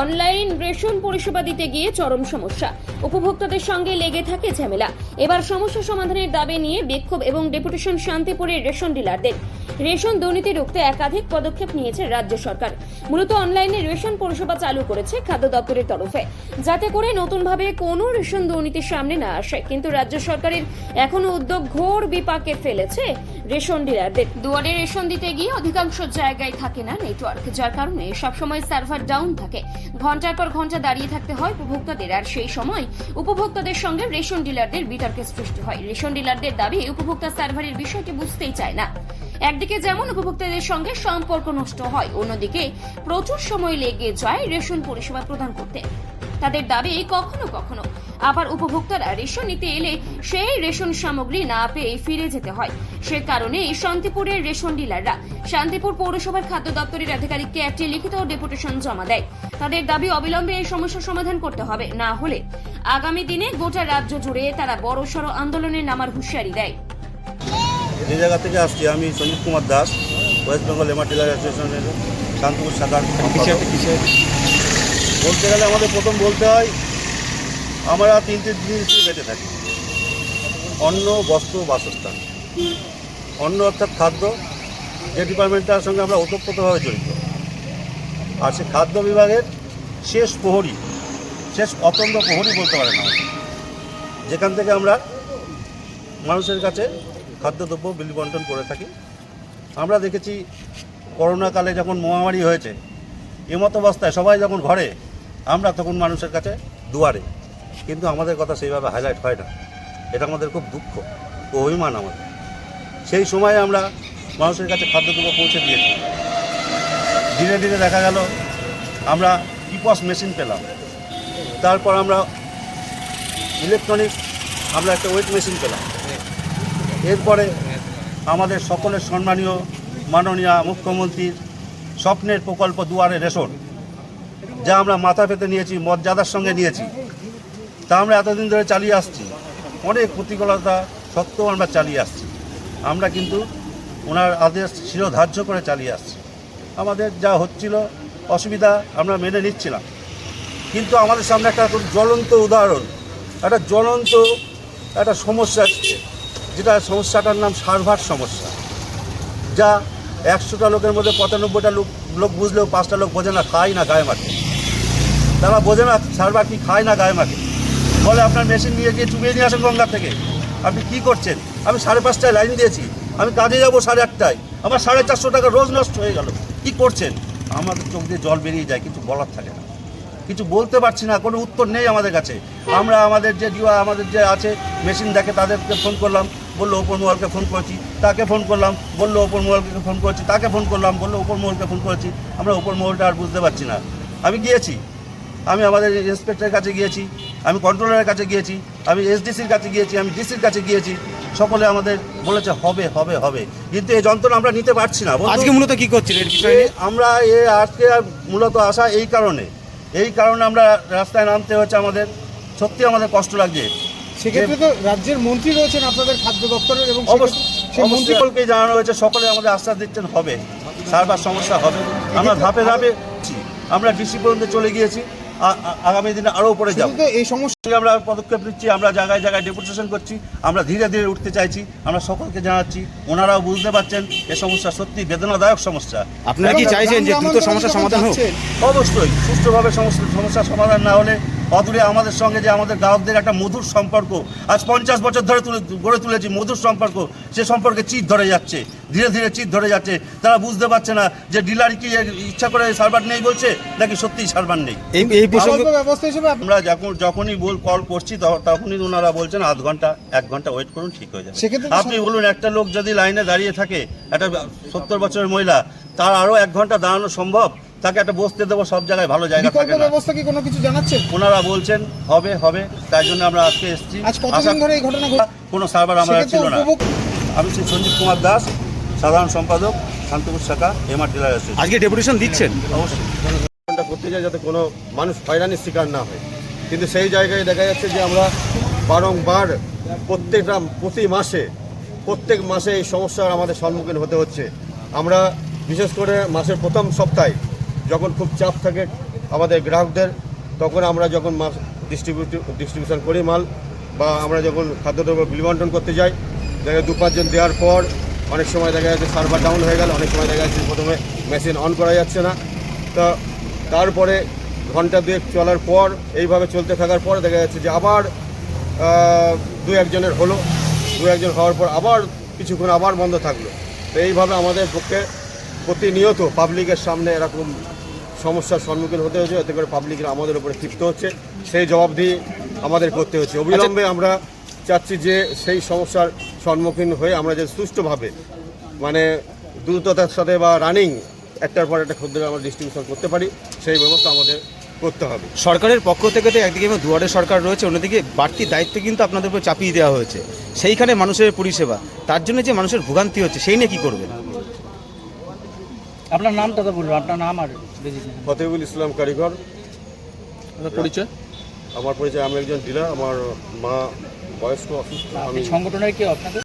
Online ration পরিষেবা দিতে গিয়ে চরম সমস্যা। উপভোক্তাদের সঙ্গে লেগে থাকে ঝামেলা। এবার সমস্যা সমাধানের দাবি নিয়ে বিক্ষোভ এবং ডেপুটেশন শান্তিপুরের রেশন ডিলারদের। রেশন দুর্নীতি রুখতে একাধিক পদক্ষেপ নিয়েছে রাজ্য সরকার। মূলত অনলাইনে রেশন পরিষেবা চালু করেছে খাদ্য দপ্তরের তরফে। যাতে করে নতুনভাবে কোনো রেশন দুর্নীতির সামনে না আসে। কিন্তু রাজ্য সরকারের এখনও উদ্যোগ ঘোর বিপাকে ফেলেছে রেশন ডিলারদের। দুয়ারে রেশন দিতে গিয়ে অধিকাংশ জায়গায় থাকে না নেটওয়ার্ক, যার কারণে সবসময় সার্ভার ডাউন থাকে। ঘণ্টার পর ঘণ্টা দাঁড়িয়ে থাকতে হয় উপভোক্তাদের। আর সেই সময় উপভোক্তাদের সঙ্গে রেশন ডিলারদের বিতর্কের সৃষ্টি হয়। রেশন ডিলারদের দাবি, উপভোক্তা সার্ভারের বিষয়টি বুঝতেই চায় না। একদিকে যেমন উপভোক্তাদের সঙ্গে সম্পর্ক নষ্ট হয়, অন্যদিকে প্রচুর সময় লেগে যায় রেশন পরিষেবা প্রদান করতে। তাদের দাবি, কখনো কখনো আবার উপভোক্তারা রেশন নিতে এলে সেই রেশন সামগ্রী না পেয়ে ফিরে যেতে হয়। সে কারণে শান্তিপুরের রেশন ডিলাররা শান্তিপুর পৌরসভার খাদ্য দপ্তরের আধিকারিককে একটি লিখিত ডেপুটেশন জমা দেয়। তাদের দাবি অবিলম্বে এই সমস্যার সমাধান করতে হবে না হলে আগামী দিনে গোটা রাজ্য জুড়ে তারা বড়সড় আন্দোলনে নামার হুঁশিয়ারি দেয়। যে জায়গা থেকে আসছি আমি Sanjeev Kumar Das West Bengal dealer অ্যাসোসিয়েশনের শান্তপুর সম্পাদক। বলতে গেলে আমাদের প্রথম বলতে হয় আমরা তিনটে জিনিস বেঁচে থাকি। অন্ন, বস্ত্র, বাসস্থান। অন্ন অর্থাৎ খাদ্য, যে ডিপার্টমেন্টটার সঙ্গে আমরা ওতপ্রোতভাবে জড়িত। আর সে খাদ্য বিভাগের শেষ প্রহরী, শেষ অতন্ত্র প্রহরী বলতে পারেন না যেখান থেকে আমরা মানুষের কাছে খাদ্যদ্রব্য বিলি বন্টন করে থাকি। আমরা দেখেছি করোনাকালে যখন মহামারী হয়েছে, এমত অবস্থায় সবাই যখন ঘরে, আমরা তখন মানুষের কাছে দুয়ারে। কিন্তু আমাদের কথা সেইভাবে হাইলাইট হয় না। এটা আমাদের খুব দুঃখ ও অভিমান আমাদের। সেই সময়ে আমরা মানুষের কাছে খাদ্যদ্রব্য পৌঁছে দিয়েছি। ধীরে ধীরে দেখা গেল, আমরা কিপস মেশিন পেলাম। তারপর আমরা ইলেকট্রনিক্স আমরা একটা ওয়েট মেশিন পেলাম। এরপরে আমাদের সকলের সম্মানীয়, মাননীয় মুখ্যমন্ত্রীর স্বপ্নের প্রকল্প দুয়ারে রেশন, যা আমরা মাথা পেতে নিয়েছি, মর্যাদার সঙ্গে নিয়েছি। তা আমরা এতদিন ধরে চালিয়ে আসছি। অনেক প্রতিকূলতা সত্ত্বেও আমরা চালিয়ে আসছি। আমরা কিন্তু ওনার আদেশ শিরোধার্য করে চালিয়ে আসছি। আমাদের যা হচ্ছিল অসুবিধা আমরা মেনে নিচ্ছিলাম। কিন্তু আমাদের সামনে একটা খুব জ্বলন্ত উদাহরণ। একটা জ্বলন্ত একটা সমস্যা এসছে যেটা সমস্যাটার নাম সার্ভার সমস্যা। যা একশোটা লোকের মধ্যে পঁচানব্বইটা লোক লোক বুঝলেও পাঁচটা লোক বোঝে না, খায় না গায়ে মাখে। তারা বোঝে না সার্ভার কি খায় না গায়ে মাখে। বলে আপনার মেশিন নিয়ে গিয়ে চুবিয়ে নিয়ে আসেন গঙ্গা থেকে। আপনি কি করছেন? আমি সাড়ে পাঁচটায় লাইন দিয়েছি। আমি কাজে যাব সাড়ে আটটায়। আমার সাড়ে চারশো টাকা রোজ নষ্ট হয়ে গেল। কি করছেন? আমাদের চোখ দিয়ে জল বেরিয়ে যায়, কিছু বলার থাকে না। কিছু বলতে পারছি না, কোনো উত্তর নেই আমাদের কাছে। আমরা আমাদের যে ডিওয়া, আমাদের যে আছে, মেশিন দেখে তাদেরকে ফোন করলাম। বলল, ওপর মোবাইলকে ফোন করেছি। তাকে ফোন করলাম। বলল, ওপর মোবাইলকে ফোন করেছি। তাকে ফোন করলাম। বলল, ওপর মোবাইলকে ফোন করেছি। আমরা ওপর মোবাইলটা আর বুঝতে পারছি না। আমি গিয়েছি। আমি আমাদের ইন্সপেক্টরের কাছে গিয়েছি। আমি কন্ট্রোলারের কাছে গিয়েছি আমি এসডিসির কাছে গিয়েছি আমি ডিসির কাছে গিয়েছি সকলে আমাদের বলেছে হবে হবে হবে। কিন্তু এই যন্ত্রণা আমরা নিতে পারছি না আজকে মূলত কি করছেন এর বিষয়ে আমরা এ আজকে মূলত আসা এই কারণে। এই কারণে আমরা রাস্তায় নামতে হচ্ছে আমাদের। সত্যি আমাদের কষ্ট লাগছে। সেক্ষেত্রে তো রাজ্যের মন্ত্রী রয়েছেন আপনাদের খাদ্য দপ্তরের এবং অবশ্য- সেক্ষেত্রে সেই মন্ত্রী জানানো হয়েছে সকলে আমাদের আশ্বাস দিচ্ছেন হবে। সার্ভার সমস্যা হবে। আমরা ধাপে ধাপে আমরা ডিসি পর্যন্ত চলে গিয়েছি। আগামী দিনে আরও উপরে যাব। এই সমস্যা আমরা পদক্ষেপ নিচ্ছি আমরা জায়গায় জায়গায় ডেপুটেশন করছি আমরা ধীরে ধীরে উঠতে চাইছি আমরা সকলকে জানাচ্ছি ওনারাও বুঝতে পারছেন এ সমস্যা সত্যি বেদনাদায়ক সমস্যা। আপনারা কি চাইছেন যে দ্রুত সমস্যা সমাধান হোক? অবশ্যই সুষ্ঠুভাবে সমস্যা সমস্যার সমাধান না হলে অদূরে আমাদের সঙ্গে যে আমাদের গ্রাহকদের একটা মধুর সম্পর্ক। আজ পঞ্চাশ বছর ধরে তুলে গড়ে তুলেছি মধুর সম্পর্ক। সে সম্পর্কে চিত ধরে যাচ্ছে ধীরে ধীরে চিত ধরে যাচ্ছে। তারা বুঝতে পারছে না যে ডিলার কি ইচ্ছা করে সার্ভার নেই বলছে নাকি সত্যিই সার্ভার নেই। এই ব্যবস্থা হিসেবে আমরা যখন যখনই বল কল করছি তখনই ওনারা বলছেন আধ ঘণ্টা এক ঘণ্টা ওয়েট করুন ঠিক হয়ে যাবে। আপনি বলুন একটা লোক যদি লাইনে দাঁড়িয়ে থাকে একটা সত্তর বছরের মহিলা তার আরও এক ঘণ্টা দাঁড়ানো সম্ভব? তাকে একটা বসতে দেবো সব জায়গায় ভালো জায়গা থাকে না। ব্যবস্থা কি কোনো কিছু জানাচ্ছেন? ওনারা বলছেন হবে হবে তাই জন্য আমরা আজকে এসেছি। আজ কতদিন ধরে এই ঘটনা কোনো সার্ভার আমরা ছিল না। আমি শ্রী সঞ্জীব কুমার দাস সাধারণ সম্পাদক শান্তিপুর শাখা এমআর ডিলার আজকে ডেপুটেশন দিচ্ছেন? অবশ্যই। করতে যায় যাতে কোনো মানুষ হয়রানির শিকার না হয়। কিন্তু সেই জায়গায় দেখা যাচ্ছে যে আমরা বারংবার প্রত্যেকটা প্রতি মাসে প্রত্যেক মাসে এই সমস্যার আমাদের সম্মুখীন হতে হচ্ছে। আমরা বিশেষ করে মাসের প্রথম সপ্তাহে যখন খুব চাপ থাকে আমাদের গ্রাহকদের, তখন আমরা যখন মাছ ডিস্ট্রিবিউট ডিস্ট্রিবিউশন করি মাল বা আমরা যখন খাদ্যদ্রব্য বিল বন্টন করতে যাই, দেখা দু, পাঁচজন দেওয়ার পর অনেক সময় দেখা যাচ্ছে সার্ভার ডাউন হয়ে গেল, অনেক সময় দেখা যাচ্ছে প্রথমে মেশিন অন করা যাচ্ছে না। তা তারপরে ঘণ্টা দুয়েক চলার পর, এইভাবে চলতে থাকার পর দেখা যাচ্ছে যে আবার দু, একজনের হলো, দু, একজন হওয়ার পর আবার কিছুক্ষণ আবার বন্ধ থাকল। তো এইভাবে আমাদের পক্ষে প্রতিনিয়ত পাবলিকের সামনে এরকম সমস্যার সম্মুখীন হতে হচ্ছে এতে করে পাবলিকরা আমাদের উপরে ক্ষিপ্ত হচ্ছে। সেই জবাবদিহি আমাদের করতে হচ্ছে। অবিলম্বে আমরা চাচ্ছি যে সেই সমস্যার সম্মুখীন হয়ে আমরা যে সুষ্ঠুভাবে মানে দ্রুততার সাথে বা রানিং একটার পর একটা ক্ষুদ্র আমরা ডিস্ট্রিবিউশন করতে পারি সেই ব্যবস্থা আমাদের করতে হবে। সরকারের পক্ষ থেকে তো একদিকে দুয়ারে সরকার রয়েছে অন্যদিকে বাড়তি দায়িত্ব কিন্তু আপনাদের উপর চাপিয়ে দেওয়া হয়েছে। সেইখানে মানুষের পরিষেবা তার জন্য যে মানুষের ভোগান্তি হচ্ছে সেই নিয়ে কি করবেন? আপনার নামটা তো বলুন আপনার নাম আর ফতেহুল ইসলাম কারিগর। পরিচয়? আমার পরিচয় আমি একজন ডিলার আমার মা বয়স্ক অসুস্থ আমি সংগঠনের কি আপনাদের